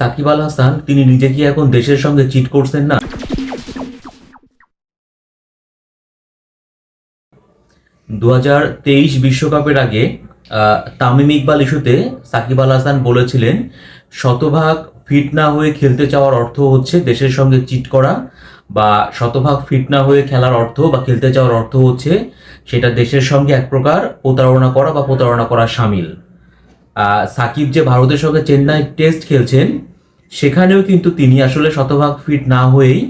সাকিব আল হাসান, তিনি নিজে কি এখন দেশের সঙ্গে চিট করছেন না? দু বিশ্বকাপের আগে তামিম ইকবাল ইস্যুতে সাকিব আল হাসান বলেছিলেন, শতভাগ ফিট না হয়ে খেলতে চাওয়ার অর্থ হচ্ছে দেশের সঙ্গে চিট করা বা শতভাগ ফিট না হয়ে খেলার অর্থ বা খেলতে চাওয়ার অর্থ হচ্ছে সেটা দেশের সঙ্গে এক প্রকার প্রতারণা করা বা প্রতারণা করা সামিল। সাকিব যে ভারতের সঙ্গে চেন্নাই টেস্ট খেলছেন সেখানেও কিন্তু তিনি আসলে শতভাগ ফিট না হয়েই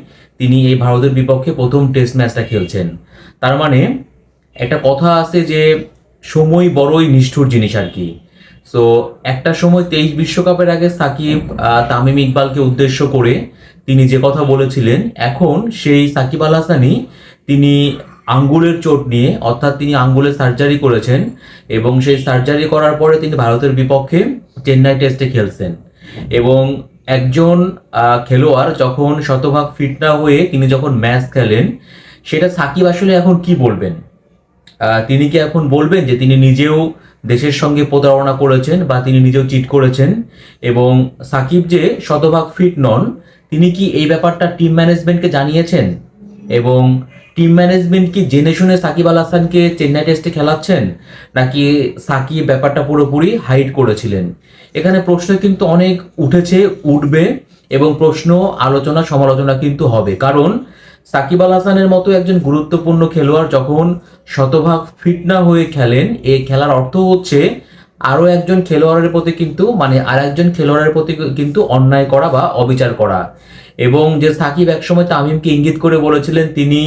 তিনি এই ভারতের বিপক্ষে প্রথম টেস্ট ম্যাচটা খেলছেন। তার মানে একটা কথা আছে যে সময় বড়ই নিষ্ঠুর জিনিস আর কি। সো একটা সময় তেইশ বিশ্বকাপের আগে সাকিব তামিম ইকবালকে উদ্দেশ্য করে তিনি যে কথা বলেছিলেন, এখন সেই সাকিব আল হাসানই তিনি আঙ্গুলের চোট নিয়ে, অর্থাৎ তিনি আঙ্গুলের সার্জারি করেছেন এবং সেই সার্জারি করার পরে তিনি ভারতের বিপক্ষে চেন্নাই টেস্টে খেলছেন। এবং একজন খেলোয়াড় যখন শতভাগ ফিট না হয়ে তিনি যখন ম্যাচ খেলেন, সেটা সাকিব আসলে এখন কি বলবেন? তিনি কি এখন বলবেন যে তিনি নিজেও দেশের সঙ্গে প্রতারণা করেছেন বা তিনি নিজেও চিট করেছেন? এবং সাকিব যে শতভাগ ফিট নন, তিনি কি এই ব্যাপারটা টিম ম্যানেজমেন্টকে জানিয়েছেন? এবং টিম ম্যানেজমেন্ট কি জেনে শুনে সাকিব আল হাসানকে চেন্নাই টেস্টে খেলাচ্ছেন, নাকি সাকিব ব্যাপারটা পুরোপুরি হাইড করেছিলেন? এখানে প্রশ্ন কিন্তু অনেক উঠেছে, উঠবে, এবং প্রশ্ন, আলোচনা, সমালোচনা কিন্তু হবে। কারণ সাকিব আল হাসানের মতো একজন গুরুত্বপূর্ণ খেলোয়াড় যখন শতভাগ ফিট না হয়ে খেলেন, এই খেলার অর্থ হচ্ছে আরও একজন খেলোয়াড়ের প্রতি কিন্তু মানে আর একজন খেলোয়াড়ের প্রতি কিন্তু অন্যায় করা বা অবিচার করা। এবং যে সাকিব একসময় তামিমকে ইঙ্গিত করে বলেছিলেন, তিনি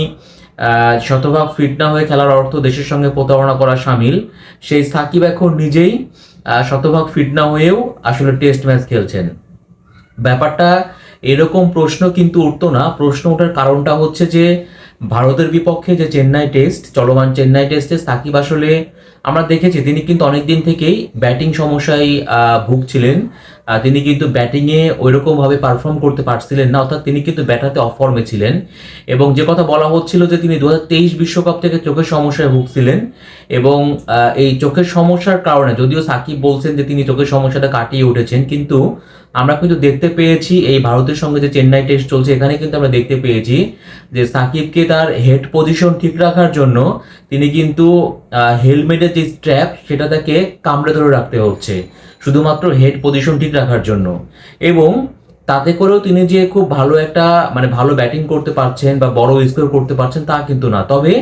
শতভাগ ফিট না হয়ে খেলার অর্থ দেশের সঙ্গে প্রতারণা করা সামিল। সেই সাকিব এখন নিজেই শতভাগ ফিট না হয়েও আসলে টেস্ট ম্যাচ খেলছেন। ব্যাপারটা এরকম প্রশ্ন কিন্তু উঠতো না। প্রশ্ন ওঠার কারণটা হচ্ছে যে, ভারতের বিপক্ষে যে চেন্নাই টেস্ট চলমান চেন্নাই টেস্টে সাকিব আসলে আমরা দেখেছি তিনি কিন্তু অনেকদিন থেকেই ব্যাটিং সমস্যায় ভুগছিলেন। তিনি কিন্তু ব্যাটিংয়ে ওইরকমভাবে পারফর্ম করতে পারছিলেন না, অর্থাৎ তিনি কিন্তু ব্যাটাতে অফর্মে ছিলেন। এবং যে কথা বলা হচ্ছিল যে তিনি দু বিশ্বকাপ থেকে চোখের সমস্যায় ভুগছিলেন এবং এই চোখের সমস্যার কারণে, যদিও সাকিব বলছেন যে তিনি চোখের সমস্যাটা কাটিয়ে উঠেছেন, কিন্তু আমরা কিন্তু দেখতে পেয়েছি এই ভারতের সঙ্গে যে চেন্নাই টেস্ট চলছে, এখানে কিন্তু আমরা দেখতে পেয়েছি যে সাকিবকে তার হেড পজিশন ঠিক রাখার জন্য তিনি কিন্তু হেলমেটের যে স্ট্র্যাপ সেটা তাকে কামড়ে ধরে রাখতে হচ্ছে, শুধুমাত্র হেড পজিশন ঠিক রাখার জন্য। এবং তাতে করেও তিনি যে খুব ভালো একটা মানে ভালো ব্যাটিং করতে পারছেন বা বড় স্কোর করতে পারছেন তা কিন্তু না। তবে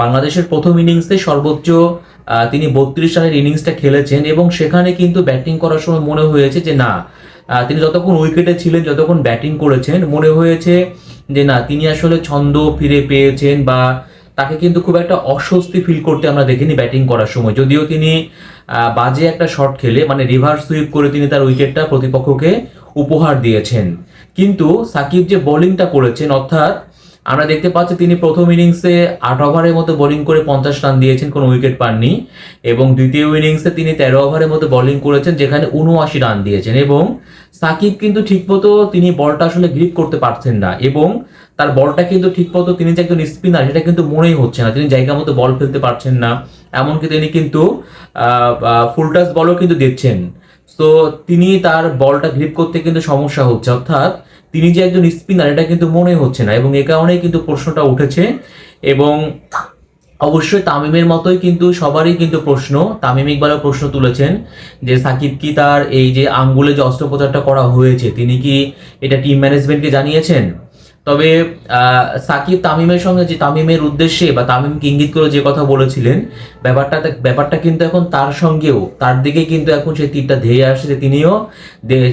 বাংলাদেশের প্রথম ইনিংসে সর্বোচ্চ তিনি বত্রিশ রানের ইনিংসটা খেলেছেন এবং সেখানে কিন্তু ব্যাটিং করার সময় মনে হয়েছে যে না তিনি যতক্ষণ উইকেটে ছিলেন, যতক্ষণ ব্যাটিং করেছেন, মনে হয়েছে যে না, তিনি আসলে ছন্দ ফিরে পেয়েছেন বা তাকে কিন্তু খুব একটা অস্বস্তি ফিল করতে আমরা দেখিনি ব্যাটিং করার সময়। যদিও তিনি বাজে একটা শট খেলে মানে রিভার্স সুইপ করে তিনি তার উইকেটটা প্রতিপক্ষকে উপহার দিয়েছেন। কিন্তু সাকিব যে বোলিংটা করেছেন, অর্থাৎ আমরা দেখতে পাচ্ছি তিনি প্রথম ইনিংসে আট ওভারের মতো বোলিং করে পঞ্চাশ রান দিয়েছেন, কোনো উইকেট পাননি। এবং দ্বিতীয় ইনিংসে তিনি তেরো ওভারের মতো বোলিং করেছেন, যেখানে উনআশি রান দিয়েছেন। এবং সাকিব কিন্তু ঠিকমতো তিনি বলটা আসলে গ্রিপ করতে পারছেন না। এবং তার বলটা কিন্তু ঠিকমতো তিনি যে একজন স্পিনার সেটা কিন্তু মনেই হচ্ছে না। তিনি জায়গা মতো বল ফেলতে পারছেন না। এমনকি তিনি কিন্তু ফুল টাচ বলও কিন্তু দিচ্ছেন। তো তিনি তার বলটা গ্রিপ করতে কিন্তু সমস্যা হচ্ছে। অর্থাৎ তিনি যে একজন স্পিনার এটা কিন্তু মনে হচ্ছে না এবং এ কারণেই কিন্তু প্রশ্নটা উঠেছে এবং অবশ্যই তামিমের মতোই কিন্তু সবারই কিন্তু প্রশ্ন। তামিম ইকবালও প্রশ্ন তুলেছেন যে সাকিব কি তার এই যে আঙ্গুলে যে অস্ত্রোপচারটা করা হয়েছে, তিনি কি এটা টিম ম্যানেজমেন্টকে জানিয়েছেন? তবে সাকিব তামিমের সঙ্গে যে তামিমের উদ্দেশ্যে বা তামিমকে ইঙ্গিত করে যে কথা বলেছিলেন, ব্যাপারটা ব্যাপারটা কিন্তু এখন তার সঙ্গেও, তার দিকে কিন্তু এখন সেই তীরটা ধেয়ে আসছে যে তিনিও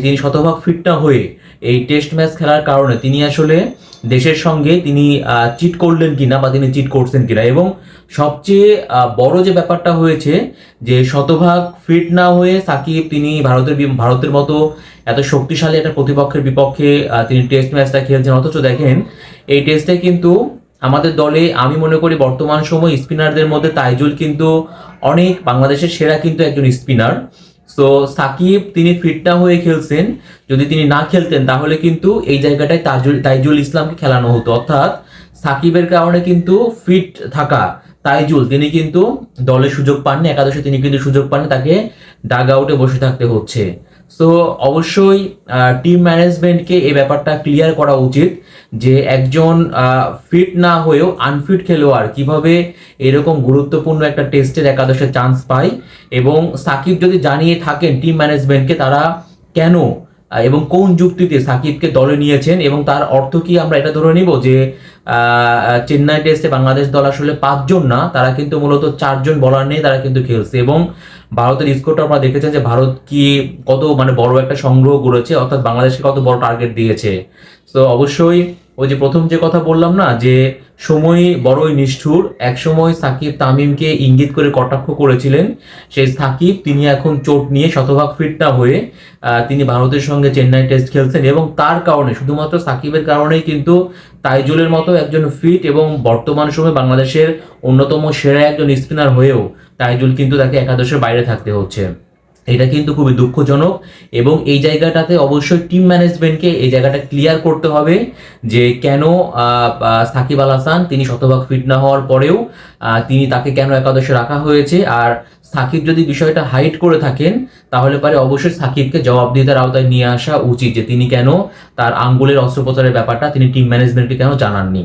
তিনি শতভাগ ফিট না হয়ে এই টেস্ট ম্যাচ খেলার কারণে। তিনি আসলে দেশের সঙ্গে তিনি চিট করলেন কিনা বা তিনি চিট করছেন কিনা এবং সবচেয়ে বড় যে ব্যাপারটা হয়েছে যে শতভাগ ফিট না হয়ে সাকিব তিনি ভারতের ভারতের মতো এত শক্তিশালী একটা প্রতিপক্ষের বিপক্ষে তিনি টেস্ট ম্যাচটা খেলছেন। অথচ দেখেন, এই টেস্টে কিন্তু আমাদের দলে আমি মনে করি বর্তমান সময় স্পিনারদের মধ্যে তাইজুল কিন্তু অনেক, বাংলাদেশের সেরা কিন্তু একজন স্পিনার সো সাকিব, তিনি ফিট না হয়ে খেলছেন। যদি তিনি না খেলতেন, তাহলে কিন্তু এই জায়গাটায় তাজুল তাইজুল ইসলামকে খেলানো হতো। অর্থাৎ সাকিবের কারণে কিন্তু ফিট থাকা তাইজুল, তিনি কিন্তু দলে সুযোগ পাননি। একাদশে তিনি কিন্তু সুযোগ পাননি, তাকে ডাগ আউটে বসে থাকতে হচ্ছে। সো অবশ্যই টিম ম্যানেজমেন্টকে এই ব্যাপারটা ক্লিয়ার করা উচিত। যে একজন ফিট না হয়েও আনফিট খেলোয়াড় কীভাবে এরকম গুরুত্বপূর্ণ একটা টেস্টের একাদশে চান্স পায় এবং সাকিব যদি জানিয়ে থাকেন টিম ম্যানেজমেন্টকে তারা কেন এবং কোন যুক্তিতে সাকিবকে দলে নিয়েছেন এবং তার অর্থ কি আমরা এটা ধরে নিব যে চেন্নাই টেস্টে বাংলাদেশ দল আসলে পাঁচজন না, তারা কিন্তু মূলত চারজন বলার নেই তারা কিন্তু খেলছে এবং ভারতের স্কোরটা আপনারা দেখেছেন যে ভারত কি কত মানে বড় একটা সংগ্রহ করেছে, অর্থাৎ বাংলাদেশকে কত বড় টার্গেট দিয়েছে। তো অবশ্যই ওই যে প্রথম যে কথা বললাম না, যে সময় বড়ই নিষ্ঠুর, এক সময় সাকিব তামিমকে ইঙ্গিত করে কটাক্ষ করেছিলেন। সেই সাকিব, তিনি এখন চোট নিয়ে শতভাগ ফিট না হয়ে তিনি ভারতের সঙ্গে চেন্নাই টেস্ট খেলছেন এবং তার কারণে, শুধুমাত্র সাকিবের কারণেই কিন্তু তাইজুলের মতো একজন ফিট এবং বর্তমান সময়ে বাংলাদেশের অন্যতম সেরা একজন স্পিনার হয়েও তাইজুল কিন্তু তাকে একাদশের বাইরে থাকতে হচ্ছে। এটা কিন্তু খুবই দুঃখজনক এবং এই জায়গাটাতে অবশ্যই টিম ম্যানেজমেন্টকে এই জায়গাটা ক্লিয়ার করতে হবে যে কেন সাকিব আল হাসান তিনি শতভাগ ফিট না হওয়ার পরেও তিনি তাকে কেন একাদশে রাখা হয়েছে। আর সাকিব যদি বিষয়টা হাইট করে থাকেন, তাহলে পারে অবশ্যই সাকিবকে জবাবদিহিতার আওতায় নিয়ে আসা উচিত যে তিনি কেন তার আঙ্গুলের অস্ত্রোপচারের ব্যাপারটা তিনি টিম ম্যানেজমেন্টকে কেন জানাননি।